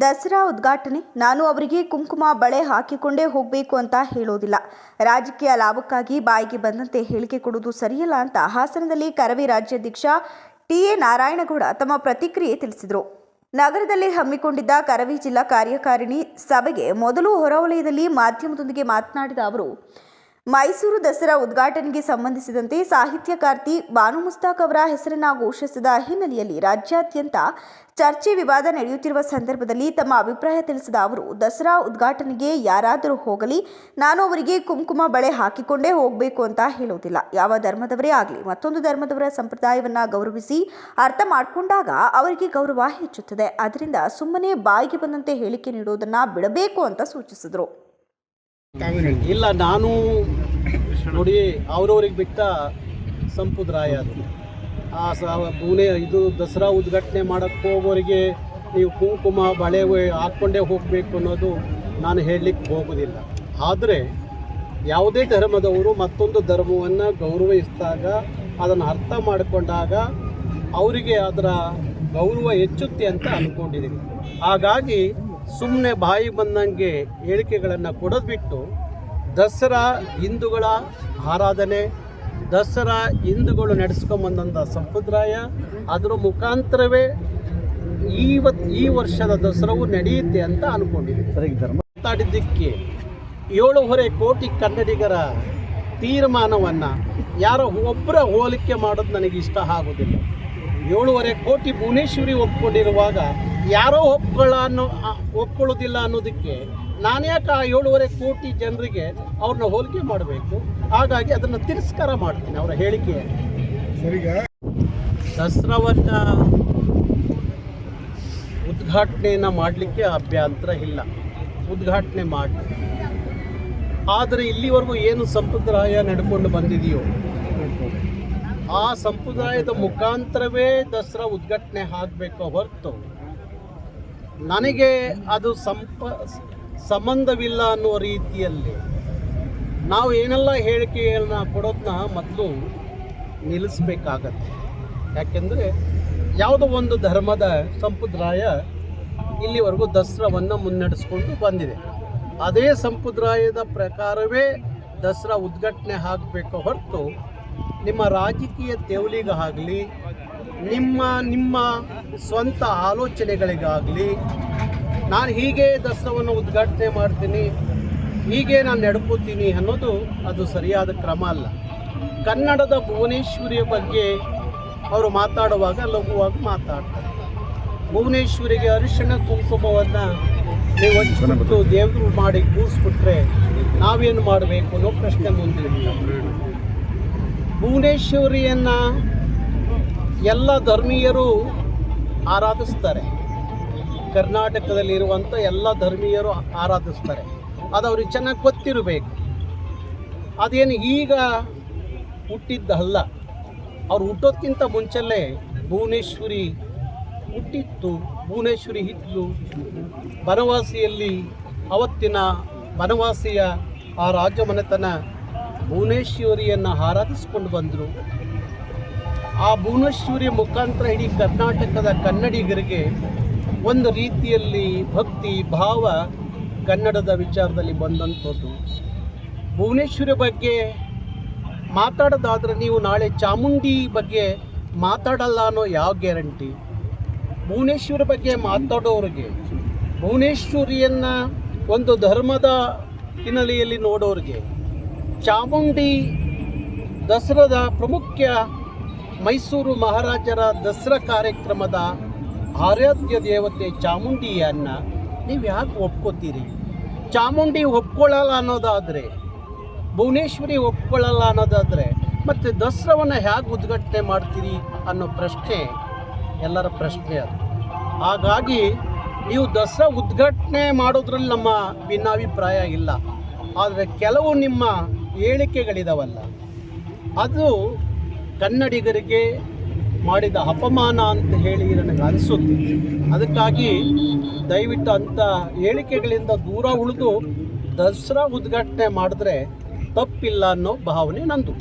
ದಸರಾ ಉದ್ಘಾಟನೆ. ನಾನು ಅವರಿಗೆ ಕುಂಕುಮ ಬಳೆ ಹಾಕಿಕೊಂಡೇ ಹೋಗಬೇಕು ಅಂತ ಹೇಳೋದಿಲ್ಲ. ರಾಜಕೀಯ ಲಾಭಕ್ಕಾಗಿ ಬಾಯಿಗೆ ಬಂದಂತೆ ಹೇಳಿಕೆ ಕೊಡುವುದು ಸರಿಯಲ್ಲ ಅಂತ ಹಾಸನದಲ್ಲಿ ಕರವಿ ರಾಜ್ಯಾಧ್ಯಕ್ಷ ಟಿ. ಎ. ನಾರಾಯಣಗೌಡ ತಮ್ಮ ಪ್ರತಿಕ್ರಿಯೆ ತಿಳಿಸಿದರು. ನಗರದಲ್ಲಿ ಹಮ್ಮಿಕೊಂಡಿದ್ದ ಕರವಿ ಜಿಲ್ಲಾ ಕಾರ್ಯಕಾರಿಣಿ ಸಭೆಗೆ ಮೊದಲು ಹೊರವಲಯದಲ್ಲಿ ಮಾಧ್ಯಮದೊಂದಿಗೆ ಮಾತನಾಡಿದ ಅವರು ಮೈಸೂರು ದಸರಾ ಉದ್ಘಾಟನೆಗೆ ಸಂಬಂಧಿಸಿದಂತೆ ಸಾಹಿತ್ಯಕಾರ್ತಿ ಬಾನು ಮುಸ್ತಾಕ್ ಅವರ ಹೆಸರನ್ನ ಘೋಷಿಸಿದ ಹಿನ್ನೆಲೆಯಲ್ಲಿ ರಾಜ್ಯಾದ್ಯಂತ ಚರ್ಚೆ ವಿವಾದ ನಡೆಯುತ್ತಿರುವ ಸಂದರ್ಭದಲ್ಲಿ ತಮ್ಮ ಅಭಿಪ್ರಾಯ ತಿಳಿಸಿದ ಅವರು, ದಸರಾ ಉದ್ಘಾಟನೆಗೆ ಯಾರಾದರೂ ಹೋಗಲಿ, ನಾನು ಅವರಿಗೆ ಕುಂಕುಮ ಬಳೆ ಹಾಕಿಕೊಂಡೇ ಹೋಗಬೇಕು ಅಂತ ಹೇಳೋದಿಲ್ಲ ಯಾವ ಧರ್ಮದವರೇ ಆಗಲಿ, ಮತ್ತೊಂದು ಧರ್ಮದವರ ಸಂಪ್ರದಾಯವನ್ನು ಗೌರವಿಸಿ ಅರ್ಥ ಮಾಡಿಕೊಂಡಾಗ ಅವರಿಗೆ ಗೌರವ ಹೆಚ್ಚುತ್ತದೆ. ಅದರಿಂದ ಸುಮ್ಮನೆ ಬಾಯಿಗೆ ಬಂದಂತೆ ಹೇಳಿಕೆ ನೀಡೋದನ್ನು ಬಿಡಬೇಕು ಅಂತ ಸೂಚಿಸಿದರು. ಇಲ್ಲ, ನಾನು ನೋಡಿ, ಅವ್ರವ್ರಿಗೆ ಬಿಟ್ಟ ಸಂಪುದ್ರಾಯ ಅದು. ಆ ಸ ಇದು ದಸರಾ ಉದ್ಘಾಟನೆ ಮಾಡೋಕ್ಕೆ ಹೋಗೋರಿಗೆ ನೀವು ಕುಂಕುಮ, ಬಳೆ ಹಾಕ್ಕೊಂಡೇ ಹೋಗಬೇಕು ಅನ್ನೋದು ನಾನು ಹೇಳಲಿಕ್ಕೆ ಹೋಗೋದಿಲ್ಲ. ಆದರೆ ಯಾವುದೇ ಧರ್ಮದವರು ಮತ್ತೊಂದು ಧರ್ಮವನ್ನು ಗೌರವಿಸಿದಾಗ, ಅದನ್ನು ಅರ್ಥ ಮಾಡಿಕೊಂಡಾಗ ಅವರಿಗೆ ಅದರ ಗೌರವ ಹೆಚ್ಚುತ್ತೆ ಅಂತ ಅಂದ್ಕೊಂಡಿದ್ದೀನಿ ಹಾಗಾಗಿ ಸುಮ್ಮನೆ ಬಾಯಿ ಬಂದಂಗೆ ಹೇಳಿಕೆಗಳನ್ನು ಕೊಡೋದು ಬಿಟ್ಟು ದಸರಾ ಹಿಂದೂಗಳ ಆರಾಧನೆ ದಸರಾ ಹಿಂದೂಗಳು ನಡೆಸ್ಕೊಂಬಂದಂಥ ಸಂಪ್ರದಾಯ ಅದರ ಮುಖಾಂತರವೇ ಇವತ್ತು ಈ ವರ್ಷದ ದಸರಾವು ನಡೆಯುತ್ತೆ ಅಂತ ಅಂದ್ಕೊಂಡಿದ್ದೀನಿ ಮಾತಾಡಿದ್ದಕ್ಕೆ ಏಳೂವರೆ ಕೋಟಿ ಕನ್ನಡಿಗರ ತೀರ್ಮಾನವನ್ನು ಯಾರೋ ಒಬ್ಬರ ಹೋಲಿಕೆ ಮಾಡೋದು ನನಗೆ ಇಷ್ಟ ಆಗೋದಿಲ್ಲ. ಏಳುವರೆ ಕೋಟಿ ಭುವನೇಶ್ವರಿ ಒಪ್ಕೊಂಡಿರುವಾಗ ಯಾರೋ ಒಪ್ಕೊಳ್ಳೋ ಒಪ್ಕೊಳ್ಳೋದಿಲ್ಲ ಅನ್ನೋದಕ್ಕೆ ನಾನು ಯಾಕೆ ಆ ಏಳುವರೆ ಕೋಟಿ ಜನರಿಗೆ ಅವ್ರನ್ನ ಹೋಲಿಕೆ ಮಾಡಬೇಕು? ಹಾಗಾಗಿ ಅದನ್ನು ತಿರಸ್ಕಾರ ಮಾಡ್ತೀನಿ ಅವರ ಹೇಳಿಕೆಯನ್ನು ದಸರಾವನ್ನು ಉದ್ಘಾಟನೆಯನ್ನು ಮಾಡಲಿಕ್ಕೆ ಅಭ್ಯಂತರ ಇಲ್ಲ. ಉದ್ಘಾಟನೆ ಮಾಡಿ ಆದರೆ ಇಲ್ಲಿವರೆಗೂ ಏನು ಸಂಪ್ರದಾಯ ನಡ್ಕೊಂಡು ಬಂದಿದೆಯೋ? ಆ ಸಂಪ್ರದಾಯದ ಮುಖಾಂತರವೇ ದಸರಾ ಉದ್ಘಾಟನೆ ಆಗಬೇಕು ಹೊರತು ನನಗೆ ಅದು ಸಂಪ, ಸಂಬಂಧವಿಲ್ಲ ಅನ್ನುವ ರೀತಿಯಲ್ಲಿ ನಾವು ಏನೆಲ್ಲ ಹೇಳಿಕೆಯನ್ನ ಕೊಡೋದನ್ನ ಮೊದಲು ನಿಲ್ಲಿಸ್ಬೇಕಾಗತ್ತೆ. ಯಾಕೆಂದರೆ ಯಾವುದೋ ಒಂದು ಧರ್ಮದ ಸಂಪ್ರದಾಯ ಇಲ್ಲಿವರೆಗೂ ದಸರಾವನ್ನು ಮುನ್ನಡೆಸ್ಕೊಂಡು ಬಂದಿದೆ. ಅದೇ ಸಂಪ್ರದಾಯದ ಪ್ರಕಾರವೇ ದಸರಾ ಉದ್ಘಾಟನೆ ಆಗಬೇಕು ಹೊರತು ನಿಮ್ಮ ರಾಜಕೀಯ ತೆವಲಿಗಾಗಲಿ ನಿಮ್ಮ ನಿಮ್ಮ ಸ್ವಂತ ಆಲೋಚನೆಗಳಿಗಾಗಲಿ, ನಾನು ಹೀಗೆ ದಸರಾವನ್ನು ಉದ್ಘಾಟನೆ ಮಾಡ್ತೀನಿ, ಹೀಗೆ ನಾನು ನಡ್ಕೋತೀನಿ ಅನ್ನೋದು ಅದು ಸರಿಯಾದ ಕ್ರಮ ಅಲ್ಲ. ಕನ್ನಡದ ಭುವನೇಶ್ವರಿಯ ಬಗ್ಗೆ ಅವರು ಮಾತಾಡುವಾಗ ಲಘುವಾಗಿ ಮಾತಾಡ್ತಾರೆ. ಭುವನೇಶ್ವರಿಗೆ ಅರಿಶಿಣ ಕುಂಕುಮವನ್ನು ನೀವು ಹಂಚ್ಬಿಟ್ಟು ದೇವರು ಮಾಡಿ ಕೂರಿಸ್ಬಿಟ್ರೆ ನಾವೇನು ಮಾಡಬೇಕು ಅನ್ನೋ ಪ್ರಶ್ನೆ ಮುಂದೆ ಭುವನೇಶ್ವರಿಯನ್ನು ಎಲ್ಲ ಧರ್ಮೀಯರು ಆರಾಧಿಸ್ತಾರೆ. ಕರ್ನಾಟಕದಲ್ಲಿರುವಂಥ ಎಲ್ಲ ಧರ್ಮೀಯರು ಆರಾಧಿಸ್ತಾರೆ. ಅದು ಅವ್ರಿಗೆ ಚೆನ್ನಾಗಿ ಗೊತ್ತಿರಬೇಕು. ಅದೇನು ಈಗ ಹುಟ್ಟಿದ್ದಲ್ಲ ಅವ್ರು ಹುಟ್ಟೋದಕ್ಕಿಂತ ಮುಂಚೆಲ್ಲೇ ಭುವನೇಶ್ವರಿ ಹುಟ್ಟಿತ್ತು. ಭುವನೇಶ್ವರಿ ಇತ್ತು ಬನವಾಸಿಯಲ್ಲಿ ಅವತ್ತಿನ ಬನವಾಸಿಯ ಆ ರಾಜಮನೆತನ ಭುವನೇಶ್ವರಿಯನ್ನು ಆರಾಧಿಸ್ಕೊಂಡು ಬಂದರು. ಆ ಭುವನೇಶ್ವರಿ ಮುಖಾಂತರ ಇಡೀ ಕರ್ನಾಟಕದ ಕನ್ನಡಿಗರಿಗೆ ಒಂದು ರೀತಿಯಲ್ಲಿ ಭಕ್ತಿ, ಭಾವ ಕನ್ನಡದ ವಿಚಾರದಲ್ಲಿ ಬಂದಂಥದ್ದು. ಭುವನೇಶ್ವರಿ ಬಗ್ಗೆ ಮಾತಾಡೋದಾದರೆ ನೀವು ನಾಳೆ ಚಾಮುಂಡಿ ಬಗ್ಗೆ ಮಾತಾಡಲ್ಲ ಅನ್ನೋ ಯಾವ ಗ್ಯಾರಂಟಿ? ಭುವನೇಶ್ವರಿ ಬಗ್ಗೆ ಮಾತಾಡೋರಿಗೆ, ಭುವನೇಶ್ವರಿಯನ್ನು ಒಂದು ಧರ್ಮದ ಹಿನ್ನೆಲೆಯಲ್ಲಿ ನೋಡೋರಿಗೆ, ಚಾಮುಂಡಿ ದಸರಾದ ಪ್ರಮುಖ ಮೈಸೂರು ಮಹಾರಾಜರ ದಸರಾ ಕಾರ್ಯಕ್ರಮದ ಆರಾಧ್ಯ ದೇವತೆ ಚಾಮುಂಡಿಯನ್ನು ನೀವು ಯಾಕೆ ಒಪ್ಕೋತೀರಿ? ಚಾಮುಂಡಿ ಒಪ್ಕೊಳ್ಳಲ್ಲ ಅನ್ನೋದಾದರೆ, ಭುವನೇಶ್ವರಿ ಒಪ್ಕೊಳ್ಳಲ್ಲ ಅನ್ನೋದಾದರೆ, ಮತ್ತು ದಸರಾವನ್ನು ಹೇಗೆ ಉದ್ಘಾಟನೆ ಮಾಡ್ತೀರಿ ಅನ್ನೋ ಪ್ರಶ್ನೆ ಎಲ್ಲರ ಪ್ರಶ್ನೆ ಅದು. ಹಾಗಾಗಿ ನೀವು ದಸರಾ ಉದ್ಘಾಟನೆ ಮಾಡೋದ್ರಲ್ಲಿ ನಮ್ಮ ಭಿನ್ನಾಭಿಪ್ರಾಯ ಇಲ್ಲ. ಆದರೆ ಕೆಲವು ನಿಮ್ಮ ಹೇಳಿಕೆಗಳಿದಾವಲ್ಲ, ಅದು ಕನ್ನಡಿಗರಿಗೆ ಮಾಡಿದ ಅಪಮಾನ ಅಂತ ಹೇಳಿ ನನಗೆ ಅನಿಸುತ್ತೆ. ಅದಕ್ಕಾಗಿ ದಯವಿಟ್ಟು ಅಂಥ ಹೇಳಿಕೆಗಳಿಂದ ದೂರ ಉಳಿದು ದಸರಾ ಉದ್ಘಾಟನೆ ಮಾಡಿದ್ರೆ ತಪ್ಪಿಲ್ಲ ಅನ್ನೋ ಭಾವನೆ ನಂದು.